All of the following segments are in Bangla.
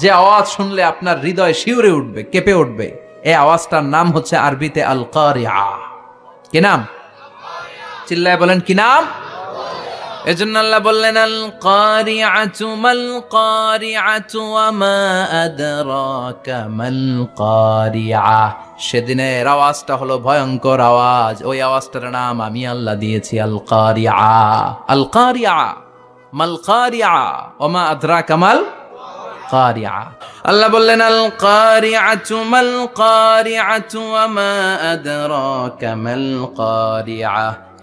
যে আওয়াজ শুনলে আপনার হৃদয় শিউরে উঠবে কেঁপে উঠবে। এই আওয়াজটার নাম হচ্ছে আরবিতে আল কারিয়া কি নাম? চিল্লায় বলেন কি নাম? এজন্য আল্লাহ বললেন আল কারিআতু মাল কারিআতু ওয়া মা আদরাকা মাল কারিআ সেদিনের আওয়াজটা হলো ভয়ঙ্কর আওয়াজ। ওই আওয়াজটার নাম আমি আল্লাহ দিয়েছি আল কারিআ আল কারিআ মাল কারিআ ওয়া মা আদরাকা মাল কারিয়া আল্লাহ বললেন আল কারিআতু মাল কারিআতু ওয়া মা আদরাকা মাল কারিআ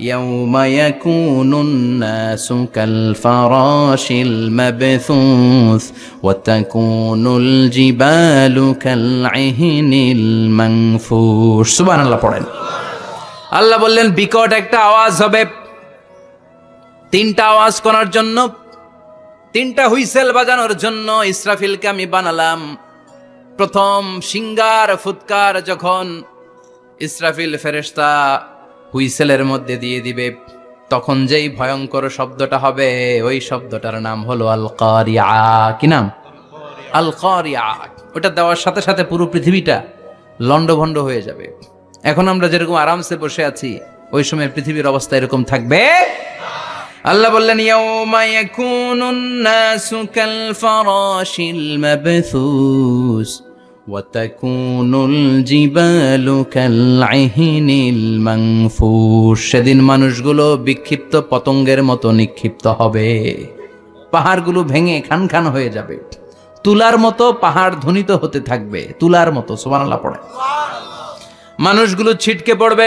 ইয়াউমা ইয়াকুনুন নাসু কাল ফারাশিল মাবথুস ওয়া তাকুনুল জিবালু পড়েন। আল্লাহ বললেন, বিকট একটা আওয়াজ হবে। তিনটা আওয়াজ করার জন্য তিনটা হুইসেল বাজানোর জন্য ইসরাফিলকে আমি বানালাম। প্রথম সিঙ্গার, ফুৎকার যখন ইসরাফিল ফেরেশতা হুইসেলের মধ্যে দিয়ে দিবে, তখন যেই ভয়ঙ্কর শব্দটা হবে, ওই শব্দটার নাম হলো আল কি নাম? আল কারিয়া ওটা দেওয়ার সাথে সাথে পুরো পৃথিবীটা লন্ডভন্ড হয়ে যাবে। এখন আমরা যেরকম আরামসে বসে আছি, ওই সময় পৃথিবীর অবস্থা এরকম থাকবে। আল্লাহ বললেন ইয়াউমা ইয়াকুনুন নাসু কাল ফারাশিল মাবথুস وتكون الجبال كالعهن المنفوش সেদিন মানুষগুলো বিক্ষিপ্ত পতঙ্গের মতো নিক্ষিপ্ত হবে পাহাড়গুলো ভেঙে খান খান হয়ে যাবে তুলার মতো পাহাড় ধ্বনিত হতে থাকবে তুলার মতো সুবহানাল্লাহ পড়ে মানুষগুলো ছিটকে পড়বে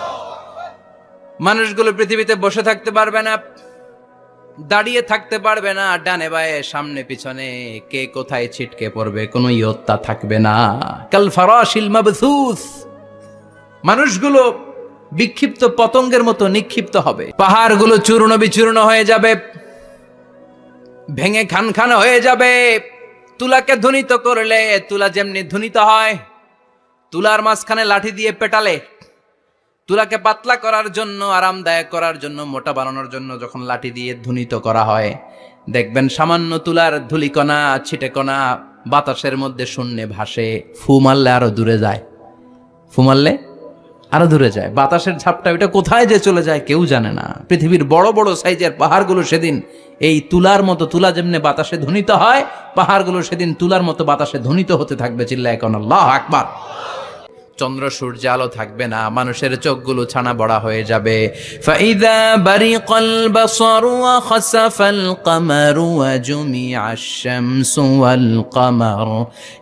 মানুষগুলো পৃথিবীতে বসে থাকতে পারবে না, দাঁড়িয়ে থাকতে পারবে না, ডানে বায়ে, সামনে পিছনে, কে কোথায় ছিটকে পড়বে, কোনো ইয়ত্তা থাকবে না। কাল ফারাশিল মাবথুস মানুষগুলো বিক্ষিপ্ত পতঙ্গের মতো নিক্ষিপ্ত হবে। পাহাড়গুলো চূর্ণ বিচূর্ণ হয়ে যাবে, ভেঙে খান খান হয়ে যাবে। তুলাকে ধ্বনিত করলে, তুলা যেমনি ধ্বনিত হয়, তুলার মাঝখানে লাঠি দিয়ে পেটালে তুলাকে পাতলা করার জন্য, আরামদায়ক করার জন্য, মোটা বানানোর জন্য যখন লাঠি দিয়ে ধ্বনিত করা হয়, দেখবেন সামান্য তুলার ধুলিকণা, ছিটেকণা বাতাসের মধ্যে শূন্যে ভাসে, ফু মারলে আরও দূরে যায়। ফু মারলে আরও দূরে যায়। বাতাসের ঝাপটা ওইটা কোথায় যে চলে যায় কেউ জানে না। পৃথিবীর বড় বড় সাইজের পাহাড়গুলো সেদিন এই তুলার মতো, তুলা যেমনি বাতাসে ধ্বনিত হয়, পাহাড়গুলো সেদিন তুলার মতো বাতাসে ধ্বনিত হতে থাকবে চিল্লা এখন আল্লাহ আকবার। চন্দ্র সূর্য আলো থাকবে না, মানুষের চোখগুলো ছানা বড়া হয়ে যাবে। ফাইদা বারিকাল বাসার ওয়া খাসাফাল কামার ওয়া জুমিআ আশ-শামসু ওয়াল কামার।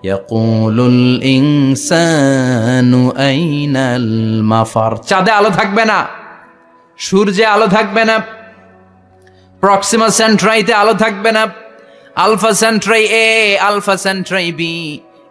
ইয়াকুলুল ইনসানু আইনাল মাফার। চাঁদে আলো থাকবে না, সূর্যে আলো থাকবে না, প্রক্সিমা সেন্ট্রাইতে আলো থাকবে না, alpha Centauri A, alpha Centauri B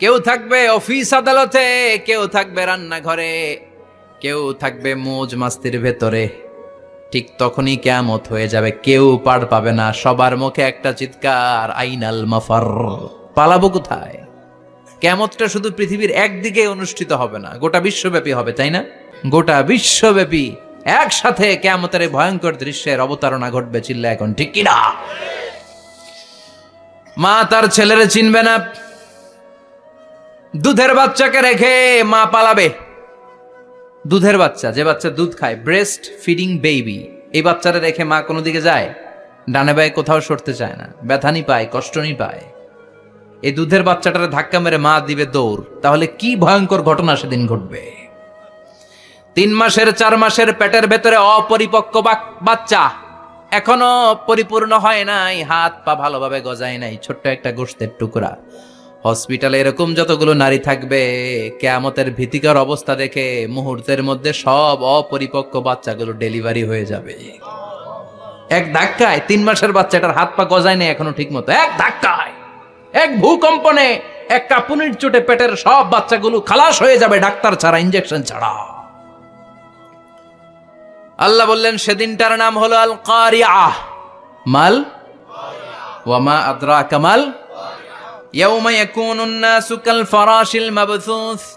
কেউ থাকবে অফিস আদালতে, কেউ থাকবে রান্নাঘরে, কেউ থাকবে মোজ মাস্তির ভেতরে। ঠিক তখনই কেয়ামত হয়ে যাবে, কেউ পার পাবে না, সবার মুখে একটা চিৎকার, আইনাল মাফার, পালাবো কোথায়? কেমতটা শুধু পৃথিবীর একদিকে অনুষ্ঠিত হবে না, গোটা বিশ্বব্যাপী হবে, তাই না? গোটা বিশ্বব্যাপী একসাথে কেমতের ভয়ঙ্কর দৃশ্যের অবতারণা ঘটবে চিল্লা এখন, ঠিক কিনা মা তার ছেলেরে চিনবে না দুধের বাচ্চাকে রেখে মা পালাবে। দুধের বাচ্চা, যে বাচ্চা দুধ খায় ব্রেস্ট ফিডিং বেবি এই বাচ্চারা রেখে মা কোনো দিকে যায়? ডানে বায়ে কোথাও সরতে চায় না ব্যথানি পায়, কষ্ট কষ্টনি পায়। এই দুধের বাচ্চাটারে ধাক্কা মেরে মা দিবে দৌড়। তাহলে কি ভয়ঙ্কর ঘটনা সেদিন ঘটবে? তিন মাসের, চার মাসের পেটের ভেতরে অপরিপক্ক বাচ্চা এখনও পরিপূর্ণ হয় নাই, হাত পা ভালোভাবে গজায় নাই, ছোট্ট একটা গোষ্ঠের টুকরা। হসপিটালে এরকম যতগুলো নারী থাকবে, কেয়ামতের ভীতিকর অবস্থা দেখে মুহূর্তের মধ্যে সব অপরিপক্ক বাচ্চাগুলো ডেলিভারি হয়ে যাবে। এক ধাক্কায় তিন মাসের বাচ্চাটার হাত পা গজায় নেই এখনও ঠিক মতো এক ধাক্কায়, এক ভূকম্পনে, এক কাপুনির চোটে পেটের সব বাচ্চাগুলো খালাস হয়ে যাবে ডাক্তার ছাড়া ইঞ্জেকশন ছাড়া। আল্লাহ বললেন, সেদিনটার নাম হলো আল কারিয়া মাল ওয়ামা আদ্রা কামাল ইয়াউমা ইয়াকুনুন নাসু কাল ফারাশিল মাবথুস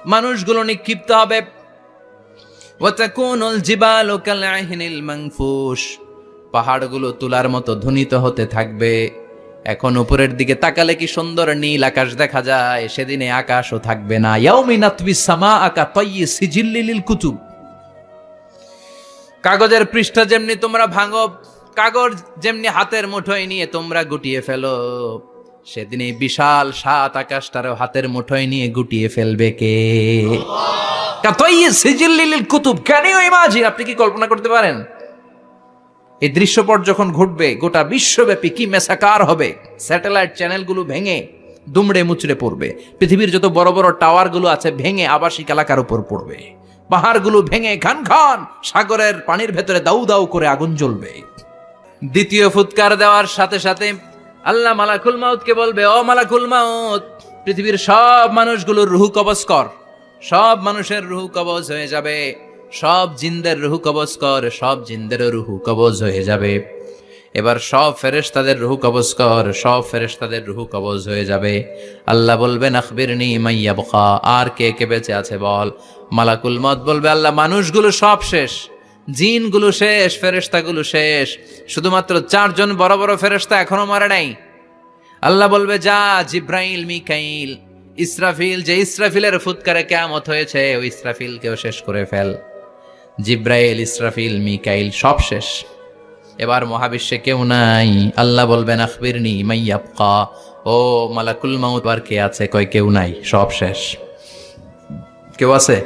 মানুষগুলো নিক্ষিপ্ত হবে। পাহাড়গুলো তুলার মতো ধ্বনিত হতে থাকবে। এখন উপরের দিকে তাকালে কি সুন্দর নীল আকাশ দেখা যায়? সেদিনে আকাশও থাকবে না। সামা আকা কুতুব। কাগজের পৃষ্ঠা যেমনি তোমরা ভাঙো, কাগজ যেমনি হাতের মুঠোয় নিয়ে তোমরা গুটিয়ে ফেলো। সেদিন এই বিশাল সাত আকাশটারও হাতের মুঠোয় নিয়ে গুটিয়ে ফেলবে কে? কুতুব ক্যান ইউ ইমাজিন আপনি কি কল্পনা করতে পারেন? এই দৃশ্যপট যখন ঘটবে, গোটা বিশ্বব্যাপী কি মেসাকার হবে? স্যাটেলাইট চ্যানেলগুলো ভেঙে দুমড়ে মুচড়ে পড়বে। পৃথিবীর যত বড় বড় টাওয়ারগুলো আছে, ভেঙে আবাসিক এলাকার উপর পড়বে। পাহাড়গুলো ভেঙে খান খান সাগরের পানির ভেতরে দাউ দাউ করে আগুন জ্বলবে। দ্বিতীয় ফুৎকার দেওয়ার সাথে সাথে আল্লাহ মালাকুল মাউতকে বলবে, ও মালাকুল মাউত, পৃথিবীর সব মানুষগুলোর রুহু কবজ কর। সব মানুষের রুহু কবজ হয়ে যাবে। সব জিনদের রুহু কবজ কর, সব জিনদেরও রুহু কবজ হয়ে যাবে। এবার সব ফেরেশতাদের রুহু কবজ কর, সব ফেরেশতাদের রুহু কবজ হয়ে যাবে। আল্লাহ বলবেন, আখবিরনি মাইয়া বখা আর কে কে বেঁচে আছে বল? মালাকুল মত বলবে, আল্লাহ, মানুষগুলো সব শেষ। জিনগুলো শেষ, ফেরেশতাগুলো শেষ। শুধুমাত্র চারজন বড় বড় ফেরেশতা এখনও মারে নাই। আল্লাহ বলবে, যা জিব্রাইল, মিকাইল, ইসরাফিল, যে ইসরাফিলের ফুৎকারে কেমত হয়েছে, ওই ইসরাফিলকেও শেষ করে ফেল। জিব্রাইল, ইসরাফিল, মিকাইল সব শেষ। এবার মহাবিশ্বে কেউ নাই। আল্লাহ বলবেন, আখবিরনি মাইয়াবকা ও মালাকুল মাউত, আর কে আছে? কয় কেউ নাই, সব শেষ। কেউ আছে?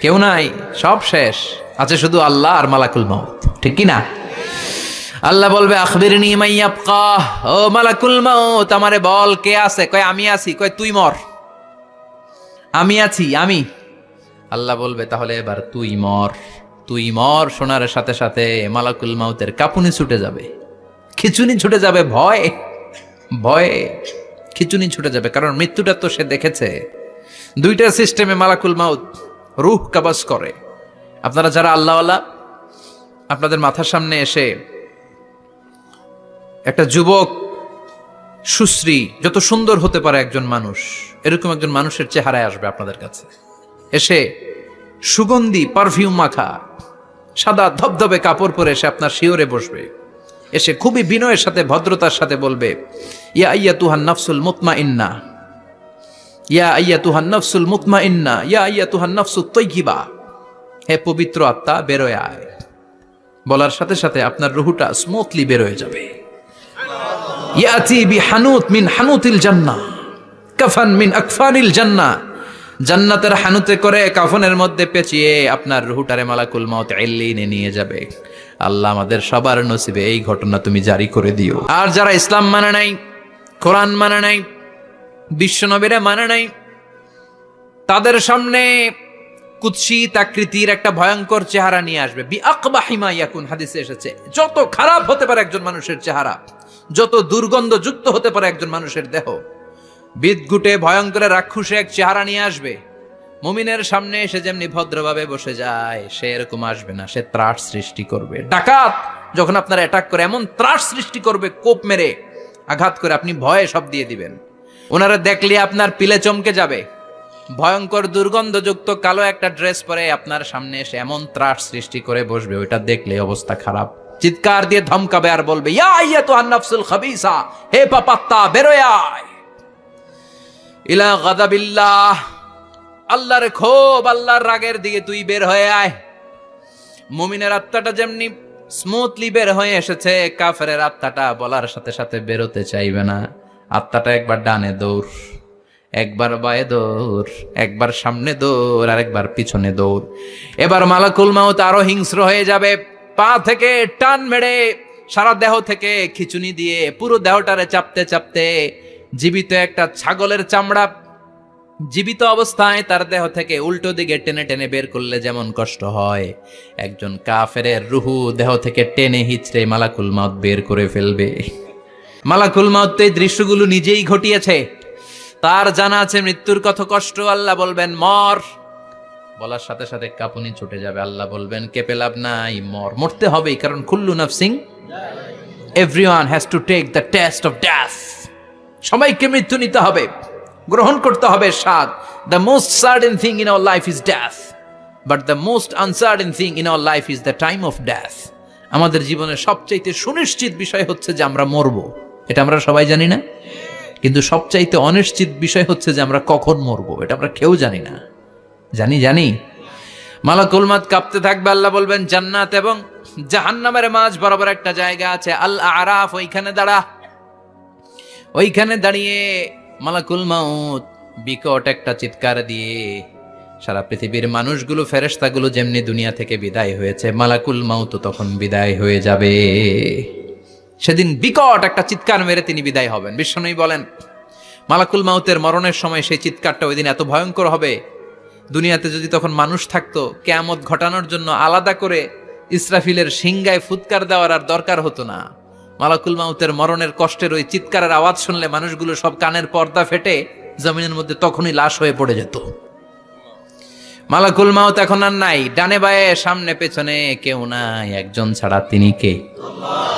কেউ নাই, সব শেষ। আছে শুধু আল্লাহ আর মালাকুল মাউত। ঠিক কি না? আল্লাহ বলবে মাইয়াবকা ও মালাকুল মাউত, আমারে বল, কে আছে? কয়, আমি আছি। কয়, তুই মর। আমি আছি, আমি। আল্লাহ বলবে, তাহলে এবার তুই মর। তুই মর, শোনার সাথে সাথে মালাকুল মাউতের কাপুনি ছুটে যাবে। খিচুনি ছুটে যাবে ভয়। ভয়ে খিচুনি ছুটে যাবে, কারণ মৃত্যুটা তো সে দেখেছে। দুইটা সিস্টেমে মালাকুল মাউত রুহ কাবাজ করে। আপনারা যারা আল্লাহওয়ালা, আপনাদের মাথার সামনে এসে একটা যুবক সুশ্রী, যত সুন্দর হতে পারে একজন মানুষ, এরকম একজন মানুষের চেহারায় আসবে আপনাদের কাছে। এসে সুগন্ধি পারফিউম মাখা, সাদা ধবধবে কাপড় পরে এসে আপনার শিওরে বসবে। এসে খুবই বিনয়ের সাথে, ভদ্রতার সাথে বলবে, ইয়া আইয়া তুহান নফসুল মুতমা ইন্না ইয়া আইয়া তুহান নফসুল মুতমা ইন্না ইয়া আইয়া তুহান নফসুল তৈকিবা হে পবিত্র আত্মা, বেরোয় আয়। বলার সাথে সাথে আপনার রুহুটা স্মুথলি বেরোয় যাবে। বি হানুত মিন জান্নাহ কাফান মিন জান্নাহ জান্নাতের হানুতে করে মধ্যে পেঁচিয়ে আপনার রুহুটারে নিয়ে যাবে। আমাদের সবার নসিবে এই ঘটনা তুমি জারি করে দিও। আর যারা ইসলাম মানে নাই, কোরআন মানে নাই, বিশ্বনবীরা মানে নাই, তাদের সামনে কুৎসিত আকৃতির একটা ভয়ঙ্কর চেহারা নিয়ে আসবে। বি আকবাহিমা ইয়াকুন, হাদিসে এসেছে। যত খারাপ হতে পারে একজন মানুষের চেহারা, যত দুর্গন্ধ যুক্ত হতে পারে একজন মানুষের দেহ বিদগুটে ভয়ঙ্কর রাক্ষসে এক চেহারা নিয়ে আসবে। মুমিনের সামনে এসে যেমনি ভদ্রভাবে বসে যায়, সে এরকম আসবে না, সে ত্রাস সৃষ্টি করবে। ডাকাত যখন আপনার অ্যাটাক করে, এমন ত্রাস সৃষ্টি করবে, কোপ মেরে আঘাত করে আপনি ভয়ে সব দিয়ে দিবেন। ওনারা দেখলে আপনার পিলে চমকে যাবে। ভয়ঙ্কর দুর্গন্ধযুক্ত কালো একটা ড্রেস পরে আপনার সামনে এসে এমন ত্রাস সৃষ্টি করে বসবে, ওইটা দেখলে অবস্থা খারাপ। চিৎকার দিয়ে ধমকাবে আর বলবে, ইয়া ইয়া তো আন্নাফসুল খাবিসা, হে পাপাত্তা বেরোয় আয়। ইলা গাদাবিল্লাহ, আল্লাহর ক্ষোভ, আল্লাহর রাগের দিকে তুই বের হয়ে আয়। মুমিনের আত্মাটা যেমনি স্মুথলি বের হয়ে এসেছে কাফের আত্মাটা বলার সাথে সাথে বেরোতে চাইবে না। আত্মাটা একবার ডানে দৌড়। একবার বায়ে দৌড়, একবার সামনে দৌড় আর একবার পিছনে দৌড়। এবার মালাকুল মাউত আরও হিংস্র হয়ে যাবে, পা থেকে টান মেরে সারা দেহ থেকে খিচুনি দিয়ে পুরো দেহটারে চাপতে চাপতে জীবিত একটা ছাগলের চামড়া জীবিত অবস্থায় তার দেহ থেকে উল্টো দিকে টেনে টেনে বের করলে যেমন কষ্ট হয়। একজন কাফেরের রুহু দেহ থেকে টেনে হিচড়ে মালাকুল মাউত বের করে ফেলবে। মালাকুল মাউত এই দৃশ্যগুলো নিজেই ঘটিয়েছে। তার জানা আছে মৃত্যুর কত কষ্ট, আল্লাহ বলবেন, মর। বলার সাথে সাথে কাপুনি ছুটে যাবে, আল্লাহ বলবেন, কেঁপে লাভ নাই, মর। মরতে হবেই, কারণ খুল্লু নাফসিং everyone has to take the taste of death সবাইকে মৃত্যু নিতে হবে, গ্রহণ করতে হবে স্বাদ। The most certain thing in our life is death but the most uncertain thing in our life is the time of death আমাদের জীবনের সবচাইতে সুনিশ্চিত বিষয় হচ্ছে যে আমরা মরবো। এটা আমরা সবাই জানি না? কিন্তু সবচাইতে অনিশ্চিত বিষয় হচ্ছে যে আমরা কখন মরবো, এটা আমরা কেউ জানি না। জানি জানি। মালাকুল মাত কাঁপতে থাকবে, আল্লাহ বলবেন, জান্নাত এবং জাহান্নামের মাঝ বরাবর একটা জায়গা আছে আল আরাফ ওইখানে দাঁড়া। ওইখানে দাঁড়িয়ে মালাকুল মাউত বিকট একটা চিৎকার দিয়ে সারা পৃথিবীর মানুষগুলো, ফেরেশতাগুলো যেমনি দুনিয়া থেকে বিদায় হয়েছে, মালাকুল মাউত তখন বিদায় হয়ে যাবে। সেদিন বিকট একটা চিৎকার মেরে তিনি বিদায় হবেন। বিশ্বনবী বলেন, মালাকুল মাউতের মরণের সময় সেই চিৎকারটা ওই দিন এত ভয়ঙ্কর হবে। দুনিয়াতে যদি তখন মানুষ থাকতো, কেয়ামত ঘটানোর জন্য আলাদা করে ইসরাফিলের সিংগায় ফুৎকার দেওয়ার আর দরকার হতো না। মালাকুল মাউতের মরণের কষ্টের ওই চিৎকারের আওয়াজ শুনলে মানুষগুলো সব কানের পর্দা ফেটে জমিনের মধ্যে তখনই লাশ হয়ে পড়ে যেত। মালাকুল মাউত এখন আর নাই। ডানে বায়ে, সামনে পেছনে কেউ নাই। একজন ছাড়া তিনি কে? আল্লাহ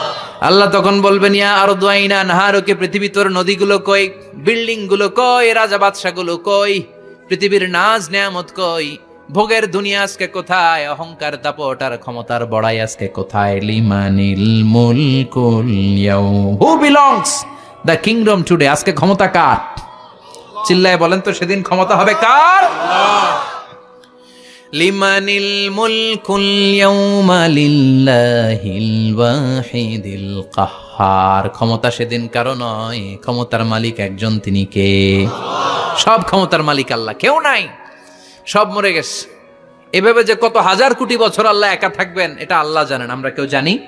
তখন বলবেন, ইয়া আর দোয়াইনা নাহারকে পৃথিবী তোর নদীগুলো কই? বিল্ডিংগুলো কই? রাজা বাদশা গুলো কই? পৃথিবীর নাজ নেয়ামত কই? ভোগের দুনিয়া আজকে কোথায়? অহংকার দাপট আর ক্ষমতার বড়াই আজকে কোথায়? লিমানিল মুলকুল who belongs the kingdom today আজকে ক্ষমতা কার? চিল্লায় বলেন তো, সেদিন ক্ষমতা হবে কার? লিমানিল মুলকুল ইয়াউমা লিল্লাহিল ওয়াহিদিল কাহ্হার ক্ষমতা সেদিন কারও নয়, ক্ষমতার মালিক একজন তিনি কে? সব ক্ষমতার মালিক আল্লাহ, কেউ নাই। সব মরে গেছে। এভাবে যে কত হাজার কোটি বছর আল্লাহ একা থাকবেন, এটা আল্লাহ জানেন, আমরা কেউ জানি?